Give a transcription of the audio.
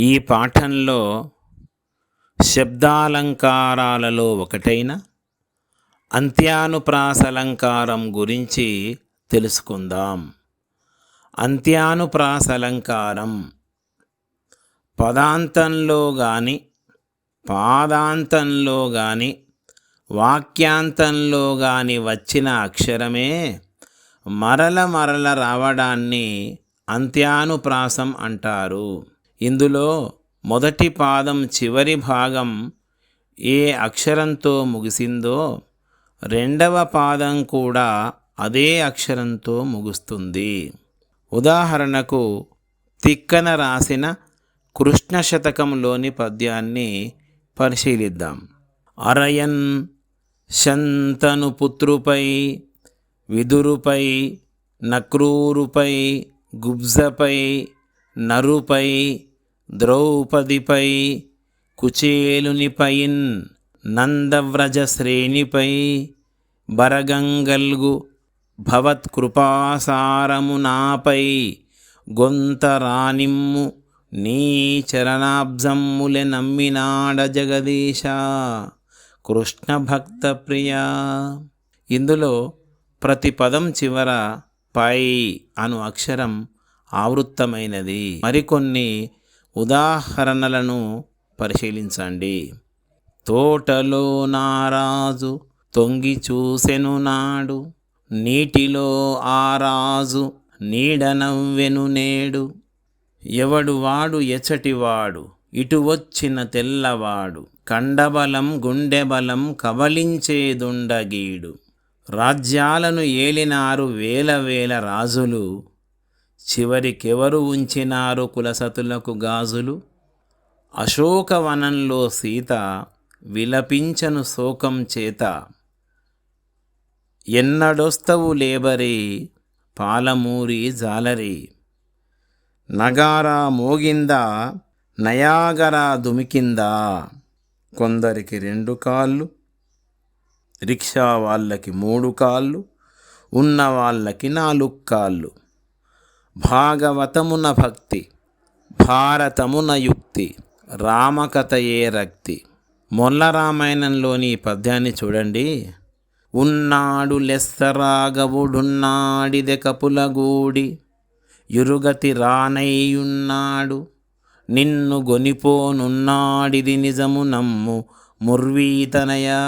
ఈ పాఠంలో శబ్దాలంకారాలలో ఒకటైన అంత్యానుప్రాసలంకారం గురించి తెలుసుకుందాం. అంత్యానుప్రాసలంకారం పదాంతంలో గాని పాదాంతంలో గాని వాక్యాంతంలో గాని వచ్చిన అక్షరమే మరల మరల రావడాన్ని అంత్యానుప్రాసం అంటారు. ఇందులో మొదటి పాదం చివరి భాగం ఏ అక్షరంతో ముగిసిందో రెండవ పాదం కూడా అదే అక్షరంతో ముగుస్తుంది. ఉదాహరణకు తిక్కన రాసిన కృష్ణ శతకంలోని పద్యాన్ని పరిశీలిద్దాం. అరయన్ శంతను పుత్రుపై విదురుపై నక్రూరుపై గుబ్జపై నరుపై ద్రౌపదిపై కుచేలునిపైన్ నందవ్రజ శ్రేణిపై బరగంగల్గు భవత్కృపాసారము నాపై గొంతరానిమ్ము నీ చరణాబ్జమ్ములె నమ్మినాడ జగదీశ కృష్ణ భక్త ప్రియా ఇందులో ప్రతి పదం చివర పై అను అక్షరం ఆవృత్తమైనది. మరికొన్ని ఉదాహరణలను పరిశీలించండి. తోటలో నారాజు తొంగి చూసెను నాడు నీటిలో ఆరాజు నీడనవ్వెను నేడు ఎవడు వాడు ఎచటివాడు ఇటు వచ్చిన తెల్లవాడు కండబలం గుండెబలం కబలించేదుండగీడు రాజ్యాలను ఏలినారు వేల వేల రాజులు చివరికెవరు ఉంచినారు కులసతులకు గాజులు? అశోకవనంలో సీత విలపించను శోకం చేత. ఎన్నడొస్తవు లేబరి పాలమూరి జాలరి. నగారా మోగిందా నయాగరా దుమికిందా? కొందరికి రెండు కాళ్ళు రిక్షా వాళ్ళకి మూడు కాళ్ళు ఉన్న వాళ్ళకి నాలుగు కాళ్ళు. భాగవతమున భక్తి భారతమున యుక్తి రామకథయే రక్తి. మొల్ల రామాయణంలోని ఈ పద్యాన్ని చూడండి. ఉన్నాడు లెస్సరాగవుడున్నాడిదె కపులగూడి యురుగతి రానయ్యున్నాడు నిన్ను గొనిపోనున్నాడిది నిజము నమ్ము ముర్వీతనయా?